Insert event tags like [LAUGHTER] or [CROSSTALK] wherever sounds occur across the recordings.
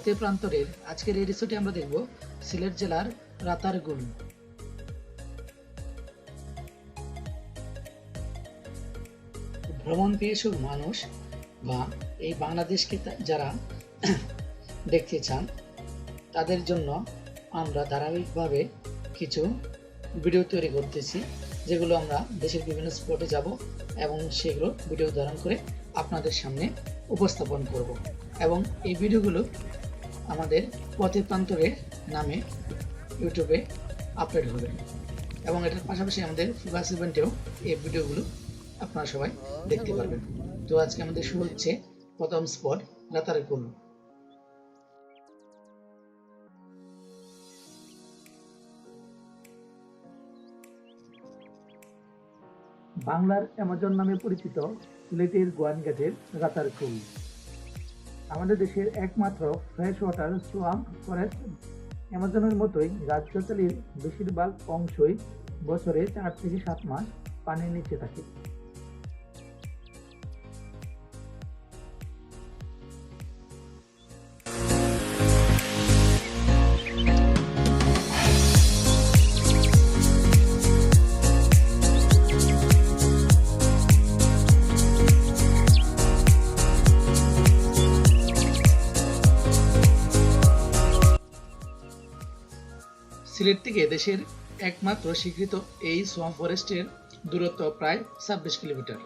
পথে প্রান্তরের আজকের এই রিসোর্টে আমরা দেখব সিলেট জেলার রাতারগুল। ভ্রমণ পিয়সুক মানুষ বা এই বাংলাদেশকে যারা [CLEARS THROAT] দেখতে চান, তাদের জন্য আমরা ধারাবাহিকভাবে কিছু ভিডিও তৈরি করতেছি, যেগুলো আমরা দেশের বিভিন্ন স্পটে যাব এবং সেগুলো ভিডিও ধারণ করে আপনাদের সামনে উপস্থাপন করব। এবং এই ভিডিওগুলো আমাদের পথে প্রান্তরে নামে ইউটিউবে আপলোড হবে। এবং এটার পাশাপাশি আমাদের ফোকাস ইভেন্টেও এই ভিডিওগুলো আপনারা সবাই দেখতে পারবেন। তো আজকে আমাদের শুরু হচ্ছে প্রথম স্পট রাতারকুল বাংলার অ্যামাজন নামে পরিচিত সিলেটের গোয়ানঘাটের রাতারকুল আমাদের দেশের একমাত্র ফ্রেশ ওয়াটার সোয়াম্প ফরেস্ট অ্যামাজনের মতোই গাছগাছালির বেশিরভাগ অংশই বছরে চার থেকে সাত মাস পানির নিচে থাকে। সিলেট থেকে দেশের একমাত্র স্বীকৃত এই সোয়াম ফরেস্টের দূরত্ব প্রায় ছাব্বিশ কিলোমিটার।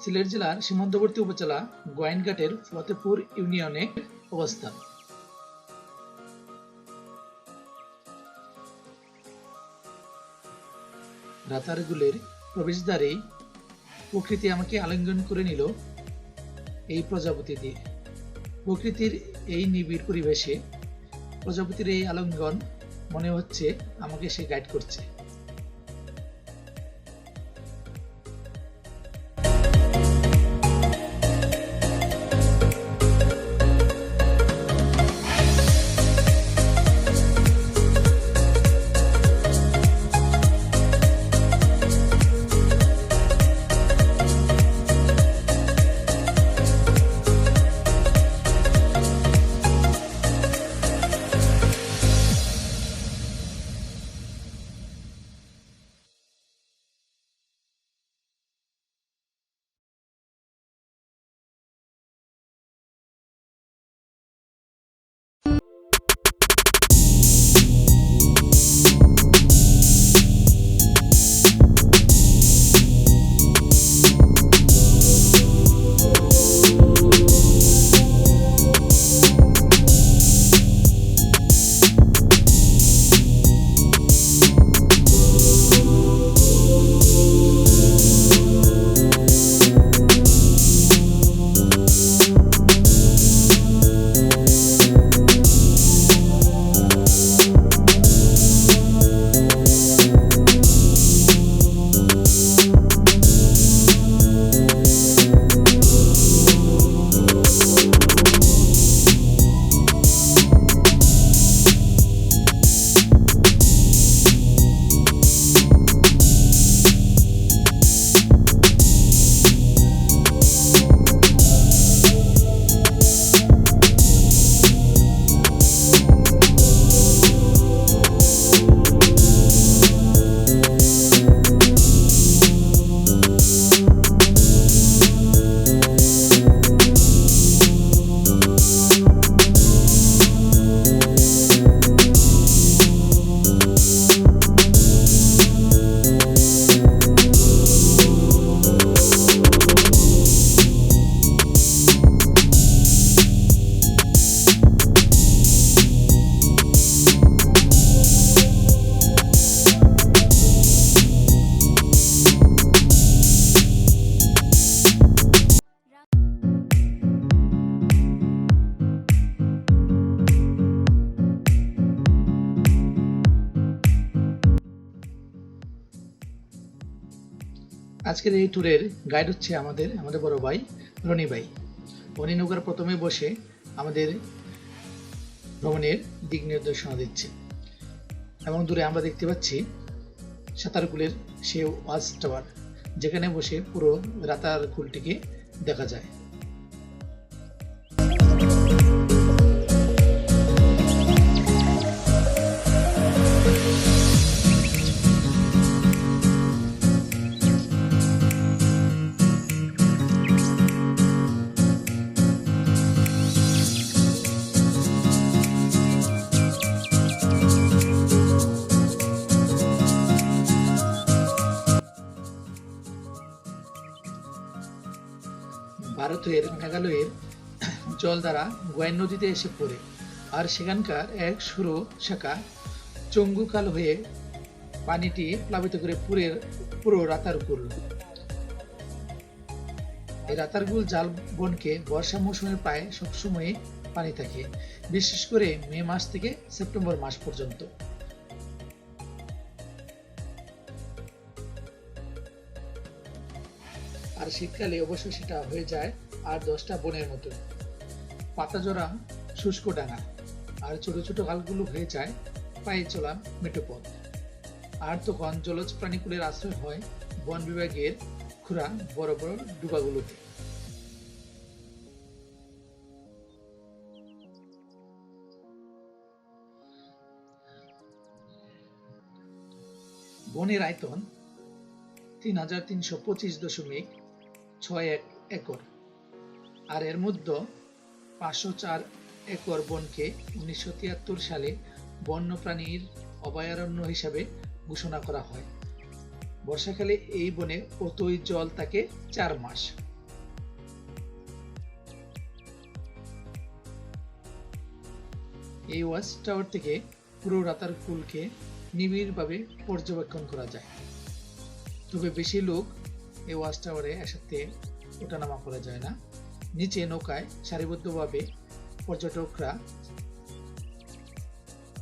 সিলেট জেলার সীমান্তবর্তী উপজেলা গোয়াইনঘাটের ফতেপুর ইউনিয়নে অবস্থান রাতারগুলের প্রবেশদ্বারেই প্রকৃতি আমাকে আলিঙ্গন করে নিল এই প্রজাপতি দিয়ে। প্রকৃতির এই নিবিড় পরিবেশে প্রজাপতির এই আলিঙ্গন মনে হচ্ছে আমাকে সে গাইড করছে। আজকের এই ট্যুরের গাইড হচ্ছে আমাদের আমাদের বড় ভাই, রনি ভাই। রনি নৌকার প্রথমে বসে আমাদের ভ্রমণের দিক নির্দেশনা দিচ্ছে। এবং দূরে আমরা দেখতে পাচ্ছি সাঁতারকুলের সে ওয়াচ টাওয়ার, যেখানে বসে পুরো রাতার কুলটিকে দেখা যায়। ভারতের মেঘালয়ের জল দ্বারা গোয়াইন নদীতে এসে পড়ে। আর সেখানকার এক সরু শাখা চঙ্গুকাল হয়ে পানিটি প্লাবিত করে পুরের পুরো রাতারগুল এই রাতারগুল জাল বনকে বর্ষা মৌসুমে প্রায় সবসময় পানি থাকে, বিশেষ করে মে মাস থেকে সেপ্টেম্বর মাস পর্যন্ত। আর শীতকালে অবশ্য সেটা হয়ে যায় আর দশটা বনের মতো পাতা জোড়া, শুষ্ক ডাঙা, আর ছোট ছোট খালগুলো হয়ে যায় পায়ে চলা মেটোপথ আর তখন জলজ প্রাণীকুলের আশ্রয় হয় বন বিভাগের খুঁড়া বড় বড় ডুবাগুলোতে। বনের আয়তন তিন হাজার তিনশো পঁচিশ দশমিক ছয় এক একর। আর এর মধ্যে পাঁচশো চার একর বনকে উনিশশো তিয়াত্তর সালে বন্যপ্রাণীর অভয়ারণ্য হিসাবে ঘোষণা করা হয়। বর্ষাকালে এই বনে অতই জল থাকে চার মাস। এই ওয়াচ টাওয়ার থেকে পুরো রাতার কুলকে নিবিড়ভাবে পর্যবেক্ষণ করা যায়। তবে বেশি লোক এই ওয়াচ টাওয়ারে একসাথে ওঠানামা করা যায় না। নিচে নৌকায় সারিবদ্ধভাবে পর্যটকরা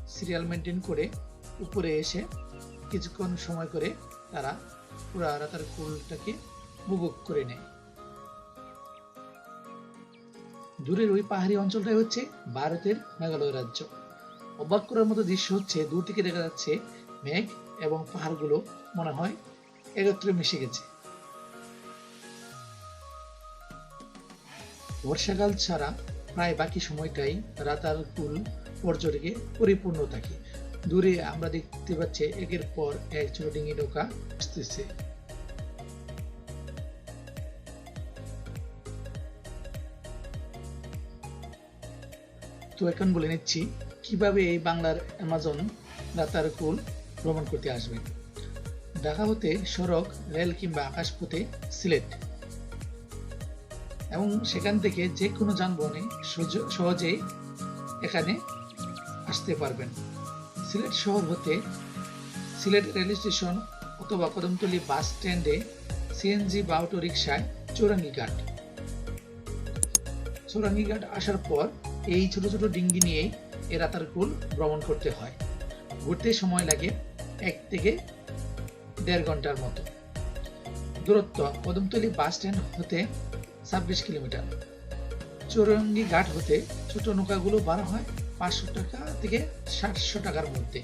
সিরিয়াল মেনটেন করে উপরে এসে কিছুক্ষণ সময় করে তারা পুরা রাতার কুলটাকে উপভোগ করে নেয়। দূরের ওই পাহাড়ি অঞ্চলটাই হচ্ছে ভারতের মেঘালয় রাজ্য। অবাক করার মতো দৃশ্য হচ্ছে, দূর থেকে দেখা যাচ্ছে মেঘ এবং পাহাড়গুলো মনে হয় একত্রে মিশে গেছে। বর্ষাকাল ছাড়া প্রায় বাকি সময়টাই রাতার কুল পর্যটকে পরিপূর্ণ থাকে। দূরে আমরা দেখতে পাচ্ছি একের পর এক ছোট ডিঙি নৌকা আসতেছে। তো এখন বলে নিচ্ছি, কীভাবে এই বাংলার অ্যামাজন রাতার কুল ভ্রমণ করতে আসবেন ঢাকা হতে সড়ক, রেল কিংবা আকাশপথে সিলেট। এবং সেখান থেকে যে কোনো যানবাহনে সহজেই এখানে আসতে পারবেন। সিলেট শহর হতে সিলেট রেল স্টেশন অথবা কদমতলী বাস স্ট্যান্ডে সিএনজি বা অটো রিক্সায় চৌরাঙ্গি ঘাট আসার পর এই ছোট ছোট ডিঙ্গি নিয়েই এ রাতারকুল ভ্রমণ করতে হয়। ঘুরতে সময় লাগে এক থেকে দেড় ঘণ্টার মতো। দূরত্ব কদমতলী বাস স্ট্যান্ড হতে ছাব্বিশ কিলোমিটার। চৌরঙ্গি ঘাট হতে ছোট নৌকাগুলো ভাড়া হয় পাঁচশো টাকা থেকে সাতশো টাকার মধ্যে।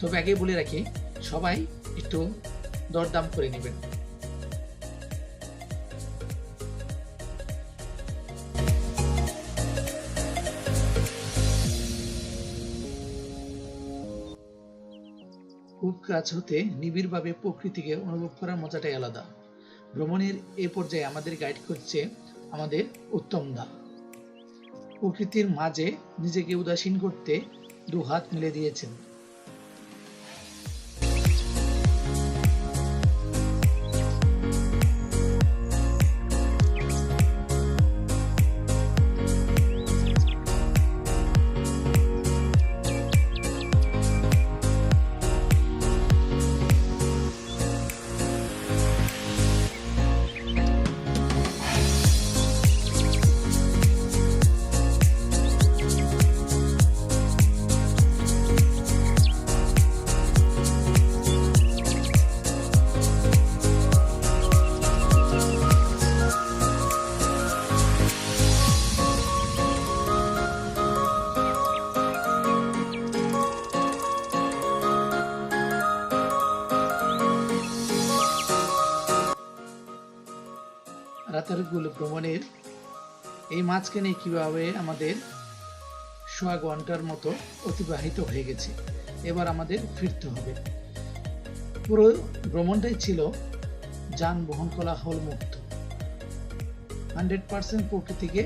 তবে আগে বলে রাখি, সবাই একটু দরদাম করে নেবেন। খুব কাছ হতে নিবিড়ভাবে প্রকৃতিকে অনুভব করার মজাটাই আলাদা। ভ্রমণের এ পর্যায়ে আমাদের গাইড করছে আমাদের উত্তম দা। প্রকৃতির মাঝে নিজেকে উদাসীন করতে দু হাত মিলে দিয়েছেন। রাতের গুল ভ্রমণের এই মাঝখানে কীভাবে আমাদের সোয়া ঘণ্টার মতো অতিবাহিত হয়ে গেছে, এবার আমাদের ফিরতে হবে। পুরো ভ্রমণটাই ছিল যানবাহন কোলাহল মুক্ত। হান্ড্রেড পার্সেন্ট প্রকৃতিকে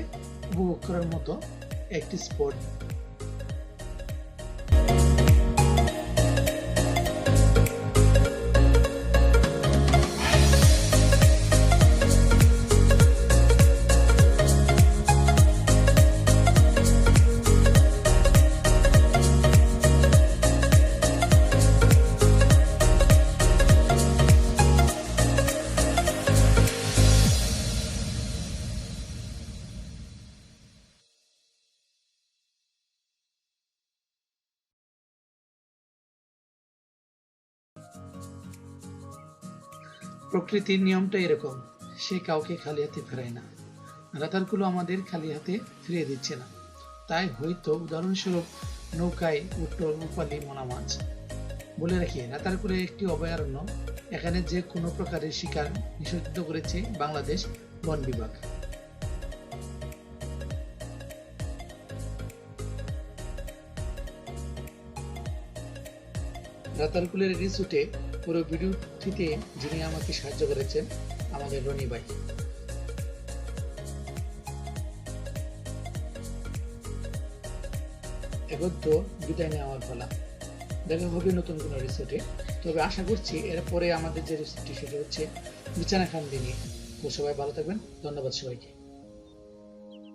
উপভোগ করার মতো একটি স্পট। প্রকৃতির নিয়মটা এরকম, সে কাউকে খালি হাতে ফেরায় না। রাতারগুলো আমাদের খালি হাতে ফিরিয়ে দিচ্ছে না। তাই হয়তো উদাহরণস্বরূপ নৌকায় উঠল রূপালী মোনা মাছ বলে রাখি রাতারকুলের একটি অভয়ারণ্য, এখানে যে কোনো প্রকারের শিকার নিষিদ্ধ করেছে বাংলাদেশ বন বিভাগ। রাতারকুলের রিসোর্টে পুরো ভিডিওটিতে যিনি আমাকে সাহায্য করেছেন, আমাদের রনি ভাই। তো বিদায় নেওয়ার পালা। দেখা হবে নতুন কোনো রিসোর্টে তবে আশা করছি এরপরে আমাদের যে রিসোর্টটি সেটা হচ্ছে বিছানা খান্দি নিয়ে। তো সবাই ভালো থাকবেন। ধন্যবাদ সবাইকে।